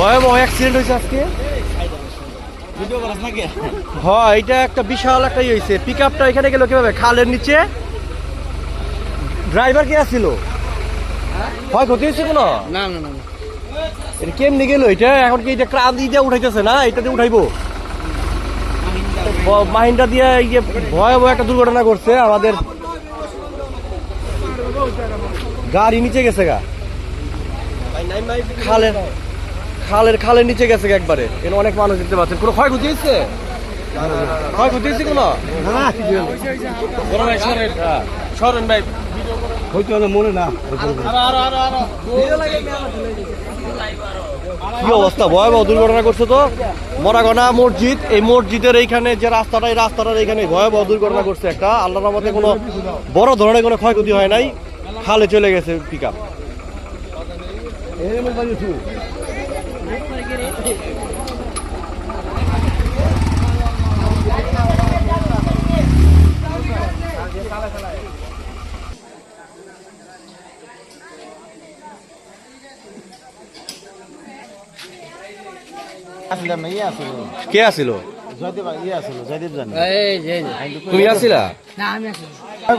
ভয়াবহ অ্যাক্সিডেন্ট হয়েছে আজকে। হ্যাঁ এটা একটা বিশাল একটা ইয়ে হয়েছে। পিক আপটা এখানে গেল কীভাবে? খালের নিচে। ড্রাইভার কে আসছিল হয় ক্ষতি হয়েছে কোনো? না না না এটা কেমনি গেল এটা? এখন কি এটা ক্রাম দিয়ে উঠাইতেছে না? এটা দিয়ে উঠাইবো? মাহিন্দ্রা দিয়ে ইয়ে ভয়াবহ একটা দুর্ঘটনা করছে আমাদের গাড়ি নিচে গেছে গা। খালের খালের খালের নিচে গেছে একবারে। এখানে অনেক মানুষ দেখতে পাচ্ছেন। কোনো ক্ষয়ক্ষতি হয়েছে? ক্ষয়ক্ষতি হয়েছে কোনো? সরেন। ভাই। হয়তো মনে না। কি অবস্থা? ভয়াবহ দুর্ঘটনা করছে তো। মরাগনা মসজিদ এই মসজিদের এইখানে যে রাস্তাটা এই রাস্তাটার এইখানে ভয়াবহ দুর্ঘটনা করছে একটা। আল্লাহর রহমতে কোনো বড় ধরনের কোনো ক্ষয়ক্ষতি হয় নাই। খালে চলে গেছে পিক আপ আসলে না ইয়ে আসলো কে আসিল জয়দেব ইয়ে আসলো জয়দেব জানি। এই যে তুমি আসিলা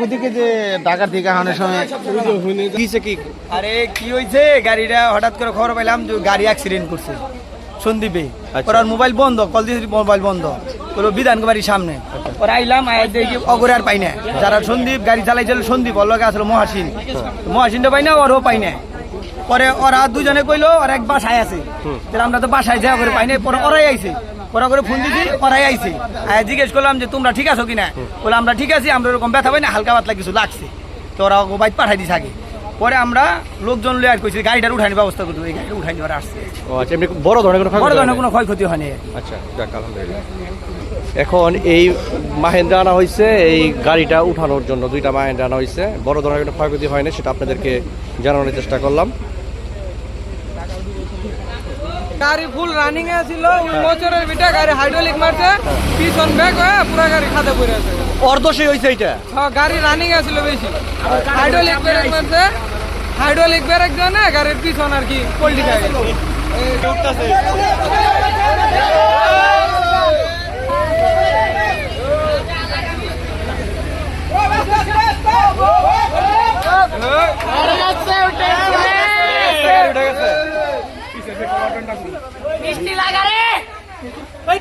ওদিকে যে ঢাকার থেকে আনার সময় কিসে কি? আরে কি হয়েছে? গাড়িটা হঠাৎ করে খবর পাইলাম যে গাড়ি অ্যাক্সিডেন্ট করছে। সন্দীপে। আচ্ছা। ওর মোবাইল বন্ধ কল দিয়ে মোবাইল বন্ধ। ওর বিধান সামনে। ওরা আইলাম আই দেখি অগরে আর পাই না। যারা সন্দীপ গাড়ি চালাইছিল সন্দীপ ওর লগে আসলো মহাসিন। মহাসিনটা পাই না ওরও পাই না। পরে ওরা দুজনে কইলো ওরা এক বাসায় আছে। আমরা তো বাসায় যাওয়া করে পাই না পরে ওরাই আইছে। ওরা করে ফোন দিছি ওরাই আইছে। আয় জিজ্ঞেস করলাম যে তোমরা ঠিক আছো কিনা? বলে আমরা ঠিক আছি আমরা এরকম ব্যথা পাই না হালকা পাতলা কিছু লাগছে। তো ওরা বাইক পাঠাই দিছে আগে। পরে আমরা লোকজন লিয়ে আর কইছি গাড়িটার উঠানোর ব্যবস্থা করতে এই গাড়িটা উঠাই দেওয়ার আসছে। ও আচ্ছা এমনি বড় ধরনের কোনো বড় ধরনের? কোনো ক্ষয়ক্ষতি হয়নি আচ্ছা যাক আলহামদুলিল্লাহ। এখন এই মাহেন্দ্রা আনা হয়েছে এই গাড়িটা উঠানোর জন্য দুইটা মাহেন্দ্রা আনা হয়েছে বড় ধরনের কোনো ক্ষয়ক্ষতি হয়নি সেটা আপনাদেরকে জানানোর চেষ্টা করলাম। গাড়ি ফুল রানিং এ ছিল ওই মোচরের ভিটা গাড়ি হাইড্রোলিক মারছে পিছন ব্যাক হয়ে পুরো গাড়ি খাদে পড়ে আছে। অর্ধশই হইছে এটা হ্যাঁ, গাড়ি রানিং এ ছিল বেশি। হাইড্রোলিক ব্রেক মারছে হাইড্রোলিক ব্রেক জন্য গাড়ির পিছন আর কি পল্টি খায়।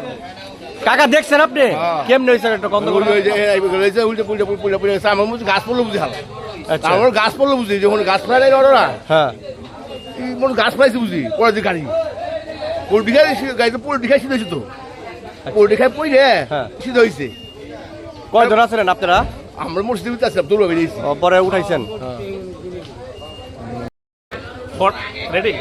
আসেনি কাকা দেখছেন আপনি? কেমনে হয়েছে একটা কন্দ করে গাছ পড়ল বুঝি হাল। আচ্ছা। আমার গাছ পড়ল বুঝি যখন গাছ ফেলাই নাই হ্যাঁ। মনে গাছ ফেলাইছে বুঝি পরে যে গাড়ি। পোল্ট্রি খাই গাড়িতে পোল্ট্রি খাই সিধা হয়েছে তো। পোল্ট্রি খাই পড়ে হ্যাঁ। সিধা হয়েছে। কয়জন আছিলেন আপনারা? আমরা মসজিদে ভিতরে আসলাম দৌড় বেরিয়েছি পরে উঠাইছেন। রেডি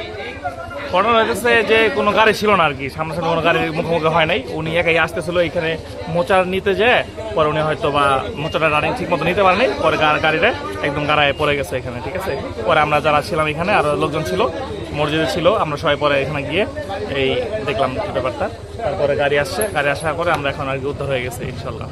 ঘটনা হয়েছে যে কোনো গাড়ি ছিল না আর কি সামনাসামনি কোনো গাড়ির মুখোমুখি হয় নাই। উনি একাই আসতেছিল, এখানে মোচার নিতে যে, পরে উনি হয়তো বা মোচাটা রানিং ঠিক মতো নিতে পারেনি, পরে গাড়িটা একদম গাড়ায় পড়ে গেছে এখানে, ঠিক আছে? পরে আমরা যারা ছিলাম এখানে, আরও লোকজন ছিল, মসজিদে ছিল, আমরা সবাই পরে এখানে গিয়ে এই দেখলাম ব্যাপারটা। তারপরে গাড়ি আসছে, গাড়ি আসার পরে আমরা এখন আর কি উদ্ধার হয়ে গেছে, ইনশাল্লাহ।